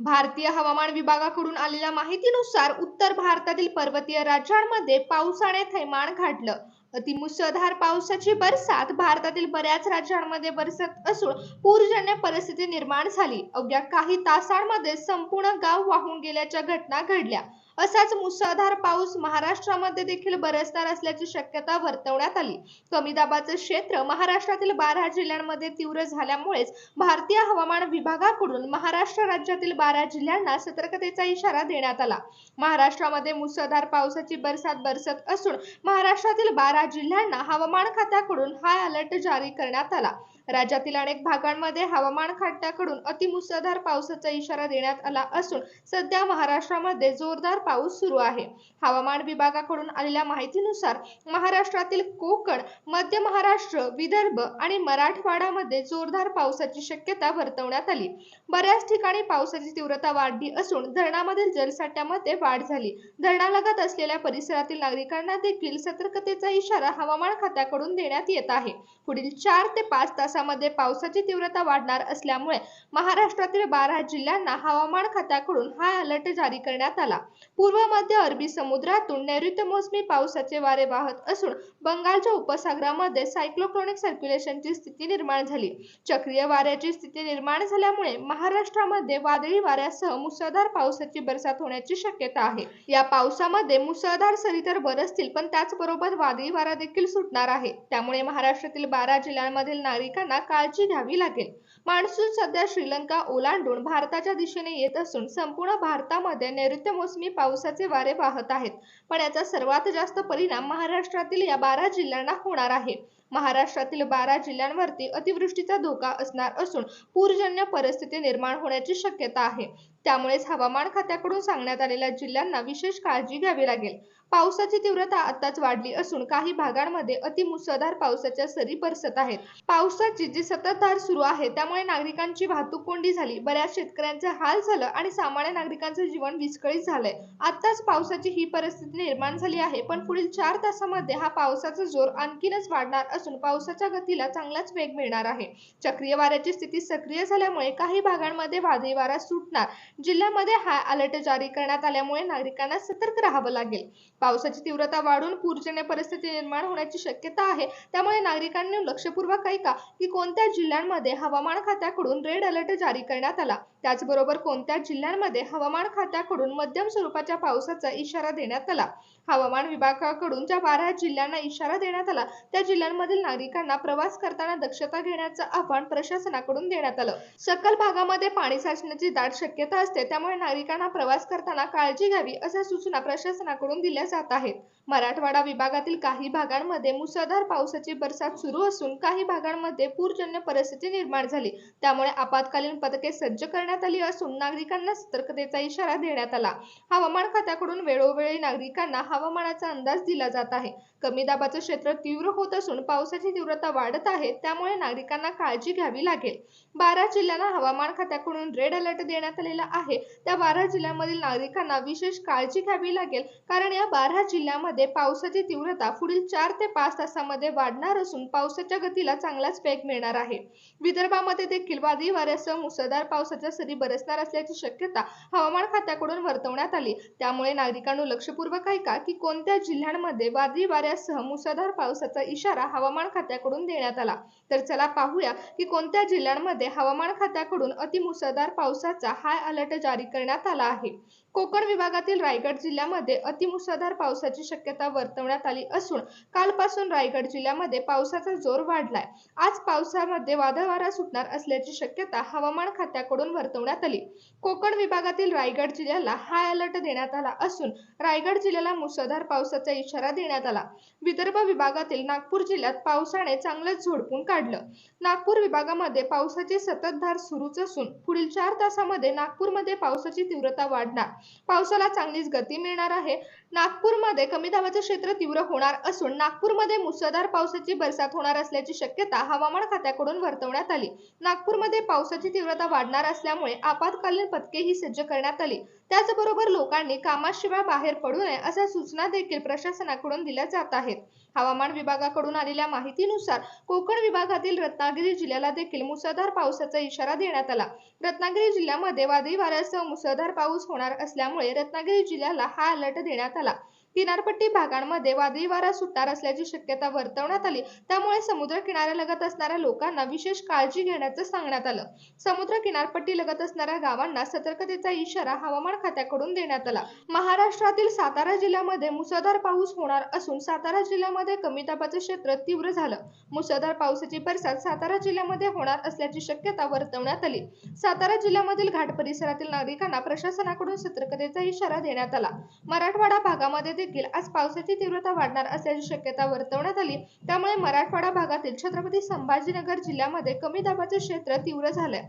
भारतीय हवामान विभागाकडून आलेल्या माहितीनुसार उत्तर भारतातील पर्वतीय राज्यांमध्ये पावसाने थैमान घातलं अतिमुसळधार पावसाची बरसात भारतातील बऱ्याच राज्यांमध्ये बरसत असून पूरजन्य परिस्थिती निर्माण झाली. अवघ्या काही तासांमध्ये संपूर्ण गाव वाहून गेल्याच्या घटना घडल्या. असाच मुसळधार पाऊस महाराष्ट्रामध्ये देखील बरसणार असल्याची शक्यता वर्तवण्यात आली. कमी दाबाचं क्षेत्र महाराष्ट्रातील बारा जिल्ह्यांमध्ये तीव्र झाल्यामुळेच भारतीय हवामान विभागाकडून महाराष्ट्र राज्यातील बारा जिल्ह्यांना सतर्कतेचा इशारा देण्यात आला. महाराष्ट्रामध्ये मुसळधार पावसाची बरसात बरसत असून महाराष्ट्रातील बारा जिल्ह्यांना हवामान खात्याकडून हाय अलर्ट जारी करण्यात आला. राज्यातील अनेक भागांमध्ये हवामान खात्याकडून अतिमुसळधार पावसाचा इशारा देण्यात आला असून सध्या महाराष्ट्रामध्ये जोरदार पाऊस सुरू आहे. हवामान विभागाकडून आलेल्या माहितीनुसार महाराष्ट्रातील कोकण मध्य महाराष्ट्र विदर्भ आणि मराठवाड्यामध्ये जोरदार पावसाची शक्यता वर्तवण्यात आली. बऱ्याच ठिकाणी पावसाची तीव्रता वाढली असून धरणामधील जलसाठ्यामध्ये वाढ झाली. धरणालगत असलेल्या परिसरातील नागरिकांना देखील सतर्कतेचा इशारा हवामान खात्याकडून देण्यात येत आहे. पुढील चार ते पाच दिवसामध्ये पावसाची तीव्रता वाढणार असल्यामुळे महाराष्ट्रातील बारा जिल्ह्यांना हवामान खात्याकडून हाय अलर्ट जारी करण्यात आला. पूर्व मध्य अरबी समुद्रातून नैऋत्य मोसमी पावसाचे वारे वाहत असून बंगालच्या उपसागरामध्ये सायक्लोट्रॉनिक सर्क्युलेशनची स्थिती निर्माण झाली. चक्रीय वाऱ्याची स्थिती निर्माण झाल्यामुळे महाराष्ट्रामध्ये वादळी वाऱ्यासह मुसळधार पावसाची बरसात होण्याची शक्यता आहे. या पावसामध्ये मुसळधार सरी तर बरसतील पण त्याचबरोबर वादळी वारा देखील सुटणार आहे. त्यामुळे महाराष्ट्रातील बारा जिल्ह्यांमधील नागरिकांना काळजी घ्यावी लागेल. मान्सून सध्या श्रीलंका ओलांडून भारताच्या दिशेने येत असून संपूर्ण भारतामध्ये नैऋत्य मोसमी पावसाचे वारे वाहत आहेत. पण याचा सर्वात जास्त परिणाम महाराष्ट्रातील या बारा जिल्ह्यांना होणार आहे. महाराष्ट्रातील बारा जिल्ह्यांवरती अतिवृष्टीचा धोका असणार असून पूरजन्य परिस्थिती निर्माण होण्याची शक्यता आहे. त्यामुळेच हवामान खात्याकडून सांगण्यात आलेल्या जिल्ह्यांना विशेष काळजी घ्यावी लागेल. पावसाची तीव्रता आताच वाढली असून काही भागांमध्ये अतिमुसळधार पावसाच्या सरी बरसत आहेत. पावसाची जी सततधार सुरू आहे त्यामुळे नागरिकांची वाहतूक कोंडी झाली. बऱ्याच शेतकऱ्यांचे हाल झालं आणि सामान्य नागरिकांचं जीवन विस्कळीत झालंय. आताच पावसाची ही परिस्थिती निर्माण झाली आहे पण पुढील चार तासामध्ये हा पावसाचा जोर आणखीनच वाढणार असून पावसाच्या गतीला चांगलाच वेग मिळणार आहे. चक्रीय वाऱ्याची स्थिती सक्रिय झाल्यामुळे काही भागांमध्ये वादळी वारा सुटणार. जिल्ह्यामध्ये हाय अलर्ट जारी करण्यात आल्यामुळे नागरिकांना सतर्क राहावं लागेल. पावसाची तीव्रता वाढून पूरजन्य परिस्थिती निर्माण होण्याची शक्यता आहे. त्यामुळे नागरिकांनी लक्षपूर्वक ऐका की कोणत्या जिल्ह्यांमध्ये हवामान खात्याकडून रेड अलर्ट जारी करण्यात आला. त्याचबरोबर कोणत्या जिल्ह्यांमध्ये हवामान खात्याकडून मध्यम स्वरूपाच्या पावसाचा इशारा देण्यात आला? हवामान विभागाकडून ज्या बारा जिल्ह्यांना इशारा देण्यात आला त्या जिल्ह्यांमधील नागरिकांना प्रवास करताना दक्षता घेण्याचं आवाहन प्रशासनाकडून देण्यात आलं. सकल भागामध्ये पाणी साचण्याची दाट शक्यता असते त्यामुळे नागरिकांना प्रवास करताना काळजी घ्यावी अशा सूचना प्रशासनाकडून दिल्या जात आहेत. मराठवाडा विभागातील काही भागांमध्ये मुसळधार पावसाची बरसात सुरू असून काही भागांमध्ये पूरजन्य परिस्थिती निर्माण झाली. त्यामुळे आपत्कालीन पथके सज्ज करण्यात आली असून नागरिकांना सतर्कतेचा इशारा देण्यात आला. हवामान खात्याकडून वेळोवेळी नागरिकांना हवामानाचा अंदाज दिला जात आहे. कमी दाबाचं क्षेत्र तीव्र होत असून पावसाची तीव्रता वाढत आहे त्यामुळे नागरिकांना काळजी घ्यावी लागेल. बारा जिल्ह्यांना हवामान खात्याकडून रेड अलर्ट देण्यात आलेला आहे. त्या बारा जिल्ह्यांमधील नागरिकांना विशेष काळजी घ्यावी लागेल कारण या बारा जिल्ह्यामध्ये पावसाची तीव्रता पुढील चार ते पाच तासामध्ये वाढणार असून पावसाच्या गतीला चांगलाच वेग मिळणार आहे. विदर्भामध्ये देखील वादळी वाऱ्यासह मुसळधार पावसाच्या सरी बरसणार असल्याची शक्यता हवामान खात्याकडून वर्तवण्यात आली. त्यामुळे नागरिकांनो लक्षपूर्वक ऐका की कोणत्या जिल्ह्यांमध्ये वादळी वाऱ्यासह मुसळधार पावसाचा इशारा हवामान खात्याकडून देण्यात आला. तर चला पाहूया की कोणत्या जिल्ह्यांमध्ये हवामान खात्याकडून अतिमुसळधार पावसाचा हाय अलर्ट जारी करण्यात आला आहे. कोकण विभागातील रायगड जिल्ह्यामध्ये अतिमुसळधार पावसाची शक्यता वर्तवण्यात आली असून कालपासून रायगड जिल्ह्यामध्ये पावसाचा जोर वाढलाय. आज पावसामध्ये वादळ वारा सुटणार असल्याची शक्यता हवामान खात्याकडून वर्तवण्यात आली. कोकण विभागातील रायगड जिल्ह्याला हाय अलर्ट देण्यात आला असून रायगड जिल्ह्याला मुसळधार पावसाचा इशारा देण्यात आला. विदर्भ विभागातील नागपूर जिल्ह्यात पावसाने चांगलंच झोडपून काढलं. नागपूर विभागामध्ये पावसाची सततधार सुरूच असून पुढील चार तासामध्ये नागपूरमध्ये पावसाची तीव्रता वाढणार. पावसाला चांगलीच गती मिळणार आहे. नागपूरमध्ये कमी दाबाचे क्षेत्र तीव्र होणार असून नागपूरमध्ये मुसळधार पावसाची बरसात होणार असल्याची शक्यता हवामान खात्याकडून वर्तवण्यात आली. नागपूरमध्ये पावसाची तीव्रता वाढणार असल्यामुळे असल्यामुळे आपत्कालीन पथकेही सज्ज करण्यात आली. त्याचबरोबर लोकांनी कामाशिवाय बाहेर पडू नये अशा सूचना देखील प्रशासनाकडून दिल्या जात आहेत. हवामान विभागाकडून आलेल्या माहितीनुसार कोकण विभागातील रत्नागिरी जिल्ह्याला देखील मुसळधार पावसाचा इशारा देण्यात आला. रत्नागिरी जिल्ह्यामध्ये वादळी वाऱ्यासह मुसळधार पाऊस होणार असल्यामुळे रत्नागिरी जिल्ह्याला हा अलर्ट देण्यात आला. किनारपट्टी भागांमध्ये वादळी वारा सुटणार असल्याची शक्यता वर्तवण्यात आली. त्यामुळे समुद्र किनाऱ्यालगत असणाऱ्या लोकांना विशेष काळजी घेण्याचं सांगण्यात आलं. समुद्र किनारपट्टी लगत असणाऱ्या गावांना सतर्कतेचा इशारा हवामान खात्याकडून देण्यात आला. महाराष्ट्रातील सातारा जिल्ह्यामध्ये मुसळधार पाऊस होणार असून सातारा जिल्ह्यामध्ये कमी दाबाचं क्षेत्र तीव्र झालं. मुसळधार पावसाची बरसात सातारा जिल्ह्यामध्ये होणार असल्याची शक्यता वर्तवण्यात आली. सातारा जिल्ह्यामधील घाट परिसरातील नागरिकांना प्रशासनाकडून सतर्कतेचा इशारा देण्यात आला. मराठवाडा भागामध्ये देखील आज पावसाची तीव्रता वाढणार असल्याची शक्यता वर्तवण्यात आली. त्यामुळे मराठवाडा भागातील छत्रपती संभाजीनगर जिल्ह्यामध्ये कमी दाबाचे क्षेत्र तीव्र झालंय.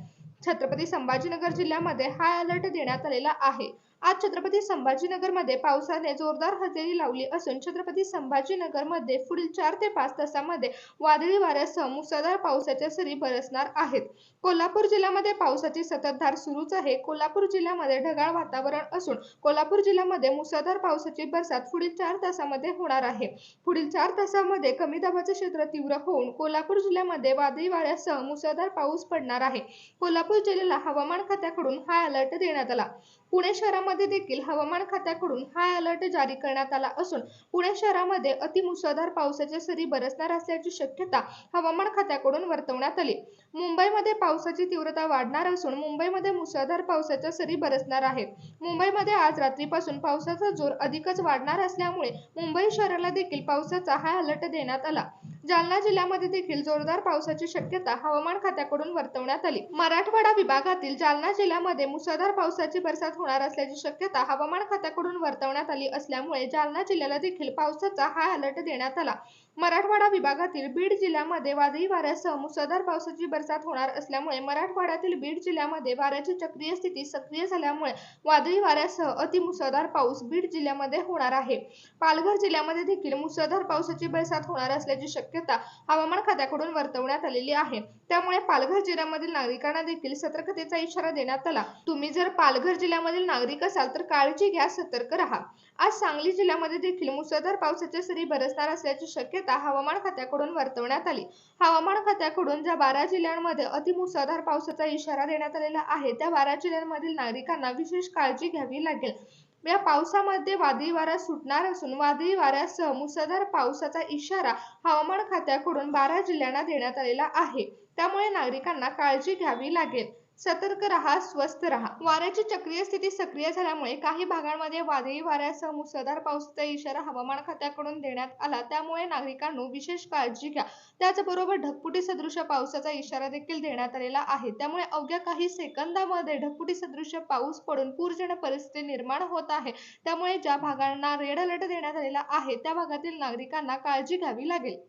छत्रपती संभाजीनगर जिल्ह्यामध्ये हाय अलर्ट देण्यात आलेला आहे. आज छत्रपती संभाजीनगरमध्ये पावसाने जोरदार हजेरी लावली असून छत्रपती संभाजीनगरमध्ये पुढील चार ते पाच तासांमध्ये वादळी वाऱ्यासह मुसळधार पावसाच्या सरी बरसणार आहेत. कोल्हापूर जिल्ह्यामध्ये पावसाची सततधार सुरूच आहे. कोल्हापूर जिल्ह्यामध्ये ढगाळ वातावरण असून कोल्हापूर जिल्ह्यामध्ये मुसळधार पावसाची बरसात पुढील चार तासामध्ये होणार आहे. पुढील चार तासामध्ये कमी दाबाचे क्षेत्र तीव्र होऊन कोल्हापूर जिल्ह्यामध्ये वादळी वाऱ्यासह मुसळधार पाऊस पडणार आहे. कोल्हापूर जिल्ह्याला हवामान खात्याकडून हा अलर्ट देण्यात आला. पुणे शहरामध्ये पुण्यामध्ये देखील हवामान खात्याकडून हाय अलर्ट जारी करण्यात आला असून पुणे शहरामध्ये अतिमुसळधार पावसाच्या सरी बरसणार असल्याची शक्यता हवामान खात्याकडून वर्तवण्यात आली. मुंबईमध्ये पावसाची तीव्रता वाढणार असून मुंबईमध्ये मुसळधार पावसाच्या सरी बरसणार आहेत मुंबईमध्ये आज रात्रीपासून पावसाचा जोर अधिकच वाढणार असल्यामुळे मुंबई शहराला देखील पावसाचा हाय अलर्ट देण्यात आला. जालना जिल्ह्यामध्ये देखील जोरदार पावसाची शक्यता हवामान खात्याकडून वर्तवण्यात आली. मराठवाडा विभागातील जालना जिल्ह्यामध्ये मुसळधार पावसाची बरसात होणार असल्याची शक्यता हवामान खात्याकडून वर्तवण्यात आली असल्यामुळे जालना जिल्ह्याला देखील पावसाचा हाय अलर्ट देण्यात आला. मराठवाडा विभागातील बीड जिल्ह्यामध्ये वादळी वाऱ्यासह मुसळधार पावसाची बरसात होणार असल्यामुळे मराठवाड्यातील बीड जिल्ह्यामध्ये वाऱ्याची चक्रीय स्थिती सक्रिय झाल्यामुळे वादळी वाऱ्यासह अतिमुसळधार पाऊस बीड जिल्ह्यामध्ये होणार आहे. पालघर जिल्ह्यामध्ये देखील मुसळधार पावसाची बरसात होणार असल्याची शक्यता हवामान खात्याकडून वर्तवण्यात आलेली आहे. त्यामुळे पालघर जिल्ह्यामधील नागरिकांना देखील सतर्कतेचा इशारा देण्यात आला. तुम्ही जर पालघर जिल्ह्यामधील नागरिक असाल तर काळजी घ्या सतर्क राहा. आज सांगली जिल्ह्यामध्ये देखील मुसळधार पावसाच्या सरी बरसणार असल्याची शक्यता शक्यता हवामान खात्याकडून वर्तवण्यात आली. हवामान खात्याकडून ज्या बारा जिल्ह्यांमध्ये अतिमुसळधार पावसाचा इशारा देण्यात आलेला आहे त्या बारा जिल्ह्यांमधील नागरिकांना विशेष काळजी घ्यावी लागेल. या पावसामध्ये वादळी वारा सुटणार असून वादळी वाऱ्यासह मुसळधार पावसाचा इशारा हवामान खात्याकडून बारा जिल्ह्यांना देण्यात आलेला आहे. त्यामुळे नागरिकांना काळजी घ्यावी लागेल. सतर्क राहा स्वस्त राहा. वाऱ्याची चक्रीय स्थिती सक्रिय झाल्यामुळे काही भागांमध्ये वादळी वाऱ्यासह मुसळधार पावसाचा इशारा हवामान खात्याकडून देण्यात आला. त्यामुळे नागरिकांनो विशेष काळजी घ्या. त्याचबरोबर ढगफुटी सदृश पावसाचा इशारा देखील देण्यात आलेला आहे. त्यामुळे अवघ्या काही सेकंदामध्ये ढगफुटी सदृश पाऊस पडून पूरजन्य परिस्थिती निर्माण होत आहे. त्यामुळे ज्या भागांना रेड अलर्ट देण्यात आलेला आहे त्या भागातील नागरिकांना काळजी घ्यावी लागेल.